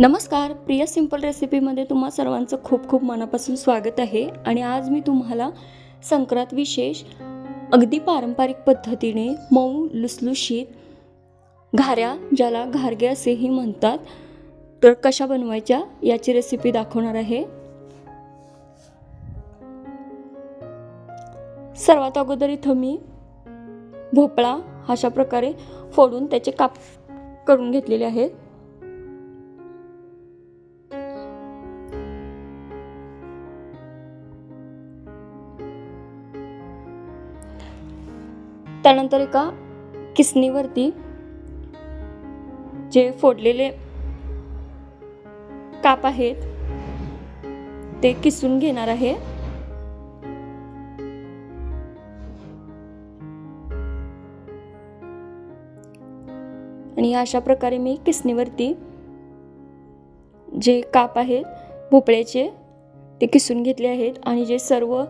नमस्कार प्रिय सिंपल रेसिपीमध्ये तुम्हा सर्वांचं खूप खूप मनापासून स्वागत आहे आणि आज मी तुम्हाला संक्रांत विशेष अगदी पारंपरिक पद्धतीने मऊ लुसलुशीत घाऱ्या ज्याला घारगे असेही म्हणतात तर कशा बनवायच्या याची रेसिपी दाखवणार आहे. सर्वात अगोदर इथं मी भोपळा अशा प्रकारे फोडून त्याचे काप करून घेतलेले आहेत. त्यानंतर एका किसनीवरती जे फोडलेले काप आहेत ते किसून घेणार आहे. आणि अशा प्रकारे मी किसनीवरती जे काप आहेत भोपळ्याचे ते किसून घेतले आहेत. आणि जे सर्व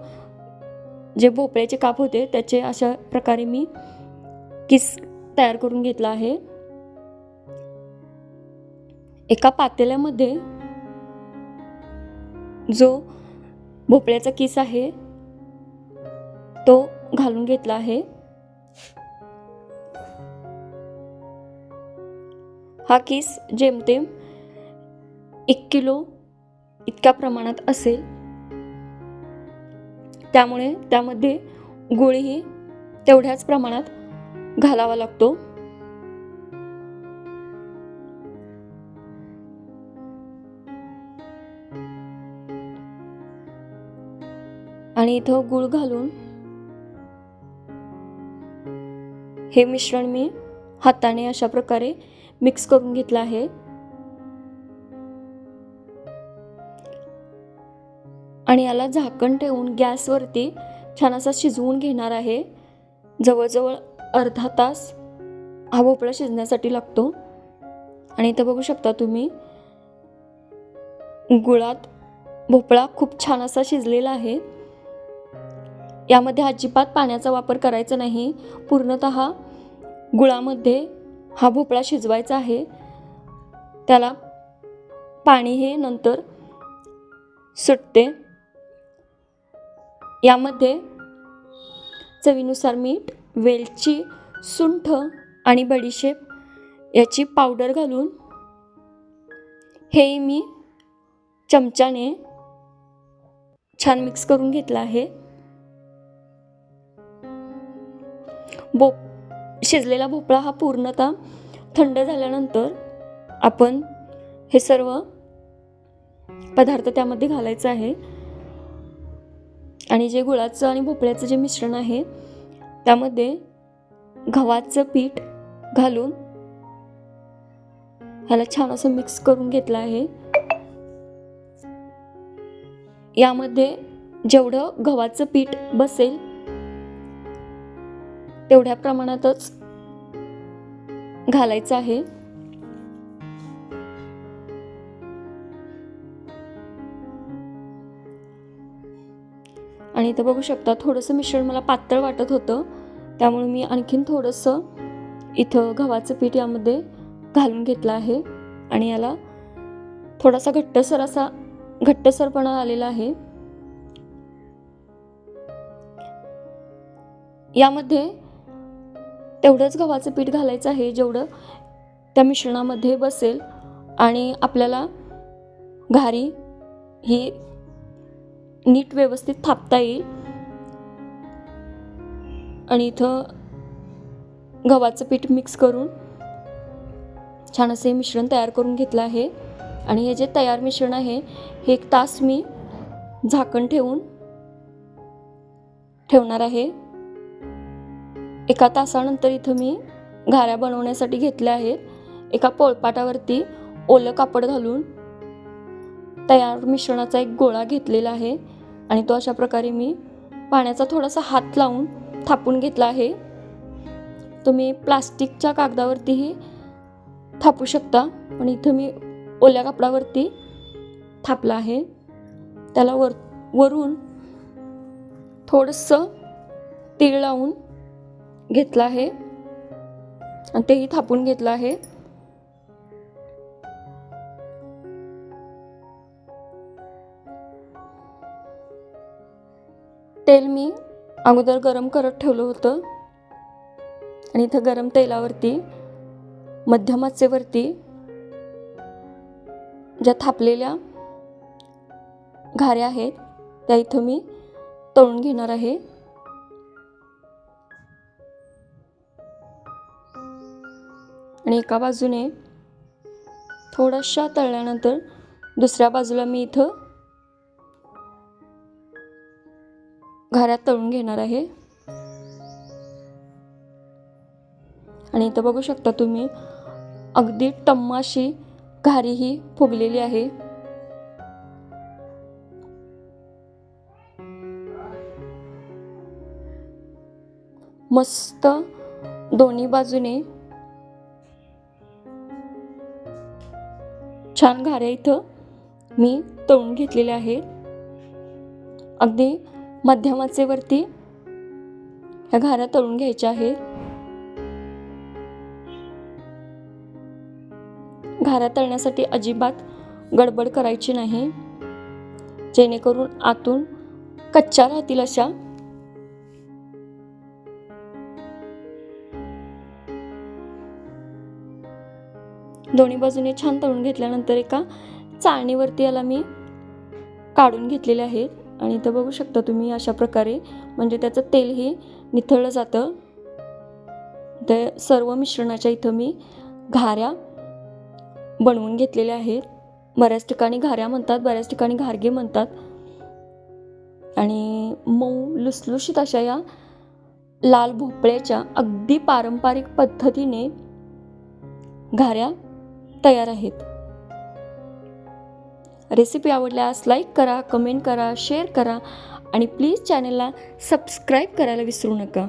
जे भोपळ्याचे काप होते त्याचे अशा प्रकारे मी किस तयार करून घेतला आहे. एका पातेल्यामध्ये जो भोपळ्याचा किस आहे तो घालून घेतला आहे. हा किस जेमतेम एक किलो इतक्या प्रमाणात असेल. त्यामुळे त्यामध्ये गुळही तेवढ्याच प्रमाणात घालावा लागतो. आणि इथं गुळ घालून हे मिश्रण मी हाताने अशा प्रकारे मिक्स करून घेतलं आहे. आणि याला झाकण ठेवून गॅसवरती छान असा शिजवून घेणार आहे. जवळजवळ अर्धा तास हा भोपळा शिजण्यासाठी लागतो. आणि इथं बघू शकता तुम्ही गुळात भोपळा खूप छान असा शिजलेला आहे. यामध्ये अजिबात पाण्याचा वापर करायचा नाही. पूर्णत गुळामध्ये हा भोपळा शिजवायचा आहे. त्याला पाणी हे नंतर सुटते. यामध्ये चवीनुसार मीठ वेलची सुंठ आणि बडीशेप याची पावडर घालून हे मी चमच्याने छान मिक्स करून घेतलं आहे. बो शिजलेला भोपळा हा पूर्णतः थंड झाल्यानंतर आपण हे सर्व पदार्थ त्यामध्ये घालायचं आहे. आणि जे गुळाचं आणि भोपळ्याचं जे मिश्रण आहे त्यामध्ये गव्हाचं पीठ घालून ह्याला छान असं मिक्स करून घेतलं आहे. यामध्ये जेवढं गव्हाचं पीठ बसेल तेवढ्या प्रमाणातच घालायचं आहे. आणि इथं बघू शकता थोडंसं मिश्रण मला पातळ वाटत होतं. त्यामुळे मी आणखीन थोडंसं इथं गव्हाचं पीठ यामध्ये घालून घेतलं आहे. आणि याला थोडासा घट्टसर असा घट्टसरपणा आलेला आहे. यामध्ये तेवढंच गव्हाचं पीठ घालायचं आहे जेवढं त्या मिश्रणामध्ये बसेल. आणि आपल्याला घारी ही नीट व्यवस्थित थापता येईल. आणि इथं गव्हाचं पीठ मिक्स करून छान असे मिश्रण तयार करून घेतलं आहे. आणि हे जे तयार मिश्रण आहे हे एक तास मी झाकण ठेवून ठेवणार आहे. एका तासानंतर इथं मी घाऱ्या बनवण्यासाठी घेतल्या आहेत. एका पोळपाटावरती ओलं कापड घालून तयार मिश्रणाचा एक गोळा घेतलेला आहे आणि तो अशा प्रकारे मी पाण्याचा थोडासा हात लावून थापून घेतला आहे. तुम्ही प्लास्टिकच्या कागदावरतीही थापू शकता पण इथं मी ओल्या कापडावरती थापला आहे. त्याला वर वरून थोडंसं तीळ लावून घेतलं आहे आणि तेही थापून घेतलं आहे. तेल मी अगोदर गरम करत ठेवलं होतं. आणि इथं गरम तेलावरती मध्यमाचेवरती ज्या थापलेल्या घाऱ्या आहेत त्या इथं मी तळून घेणार आहे. आणि एका बाजूने थोड्याशा तळल्यानंतर दुसऱ्या बाजूला मी इथं घरात तळून घेणार आहे. आणि इथं बघू शकता तुम्ही अगदी टम्माशी घारी ही फुगलेली आहे. मस्त दोन्ही बाजूने छान घाऱ्या इथं मी तळून घेतलेल्या आहेत. अगदी मध्यम आचेवरती ह्या घाऱ्या तळून घ्यायच्या आहेत. घाऱ्या तळण्यासाठी अजिबात गडबड करायची नाही. जेणेकरून आतून कच्च्या राहतील अशा. दोन्ही बाजूने छान तळून घेतल्यानंतर एका चाळणीवरती याला मी काढून घेतलेले आहेत. आणि इथं बघू शकता तुम्ही अशा प्रकारे म्हणजे त्याचं तेलही निथळलं जातं. ते सर्व मिश्रणाच्या इथं मी घाऱ्या बनवून घेतलेल्या आहेत. बऱ्याच ठिकाणी घाऱ्या म्हणतात बऱ्याच ठिकाणी घारगे म्हणतात. आणि मऊ लुसलुशीत अशा या लाल भोपळ्याच्या अगदी पारंपरिक पद्धतीने घाऱ्या तयार आहेत. रेसिपी आवडल्यास लाईक करा कमेंट करा शेअर करा आणि प्लीज चॅनलला सबस्क्राईब करायला विसरू नका.